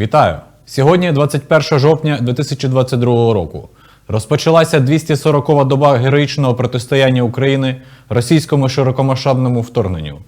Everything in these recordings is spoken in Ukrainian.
Вітаю! Сьогодні 21 жовтня 2022 року. Розпочалася 240-ва доба героїчного протистояння України російському широкомасштабному вторгненню.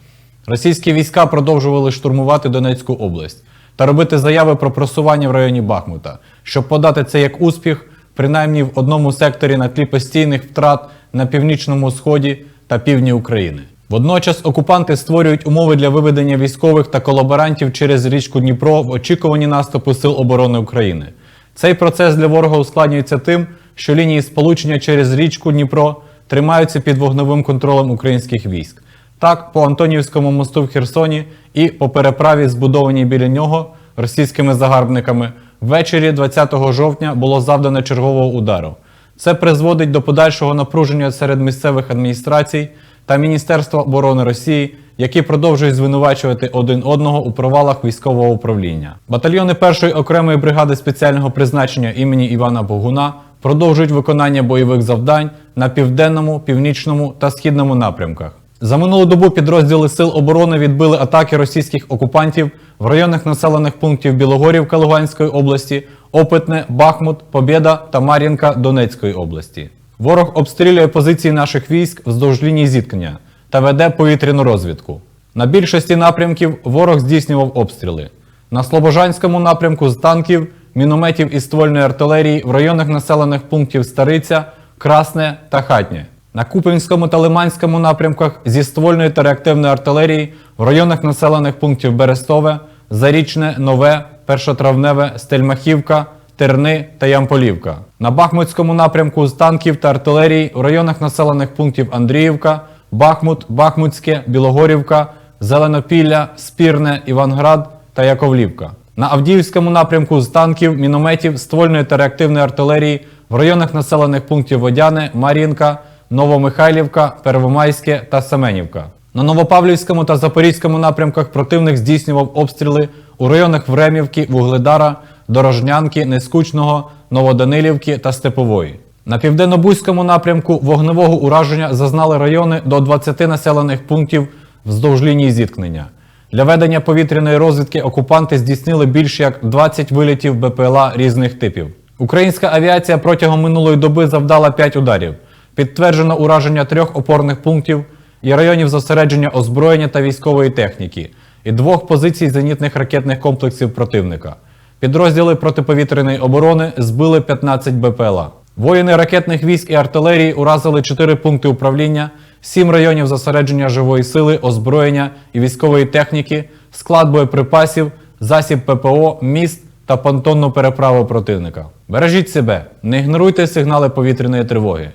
Російські війська продовжували штурмувати Донецьку область та робити заяви про просування в районі Бахмута, щоб подати це як успіх, принаймні в одному секторі на тлі постійних втрат на північному сході та півдні України. Водночас окупанти створюють умови для виведення військових та колаборантів через річку Дніпро в очікуванні наступу Сил оборони України. Цей процес для ворога ускладнюється тим, що лінії сполучення через річку Дніпро тримаються під вогневим контролем українських військ. Так, по Антонівському мосту в Херсоні і по переправі, збудованій біля нього російськими загарбниками, ввечері 20 жовтня було завдано чергового удару. Це призводить до подальшого напруження серед місцевих адміністрацій та Міністерства оборони Росії, які продовжують звинувачувати один одного у провалах військового управління. Батальйони першої окремої бригади спеціального призначення імені Івана Богуна продовжують виконання бойових завдань на південному, північному та східному напрямках. За минулу добу підрозділи Сил оборони відбили атаки російських окупантів в районах населених пунктів Білогорівка Луганської області, Опитне, Бахмут, Побєда та Мар'їнка Донецької області. Ворог обстрілює позиції наших військ вздовж лінії зіткнення та веде повітряну розвідку. На більшості напрямків ворог здійснював обстріли. На Слобожанському напрямку з танків, мінометів і ствольної артилерії в районах населених пунктів Стариця, Красне та Хатнє. На Купинському та Лиманському напрямках зі ствольної та реактивної артилерії в районах населених пунктів Берестове, Зарічне, Нове, Першотравневе, Стельмахівка, Терни та Ямполівка. На Бахмутському напрямку з танків та артилерії в районах населених пунктів Андріївка, Бахмут, Бахмутське, Білогорівка, Зеленопілля, Спірне, Іванград та Яковлівка. На Авдіївському напрямку з танків, мінометів, ствольної та реактивної артилерії в районах населених пунктів Водяне, Мар'їнка, Новомихайлівка, Первомайське та Семенівка. На Новопавлівському та Запорізькому напрямках противник здійснював обстріли у районах Времівки, Вугледара, Дорожнянки, Нескучного, Новоданилівки та Степової. На південно-бузькому напрямку вогневого ураження зазнали райони до 20 населених пунктів вздовж лінії зіткнення. Для ведення повітряної розвідки окупанти здійснили більш як 20 вилітів БПЛА різних типів. Українська авіація протягом минулої доби завдала 5 ударів. Підтверджено ураження трьох опорних пунктів і районів зосередження озброєння та військової техніки, і двох позицій зенітних ракетних комплексів противника. Підрозділи протиповітряної оборони збили 15 БПЛА. Воїни ракетних військ і артилерії уразили 4 пункти управління, 7 районів зосередження живої сили, озброєння і військової техніки, склад боєприпасів, засіб ППО, міст та понтонну переправу противника. Бережіть себе, не ігноруйте сигнали повітряної тривоги.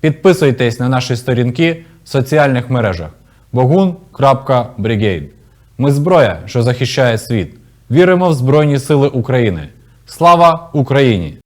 Підписуйтесь на наші сторінки в соціальних мережах bogun.brigade. Ми зброя, що захищає світ. Віримо в Збройні Сили України. Слава Україні!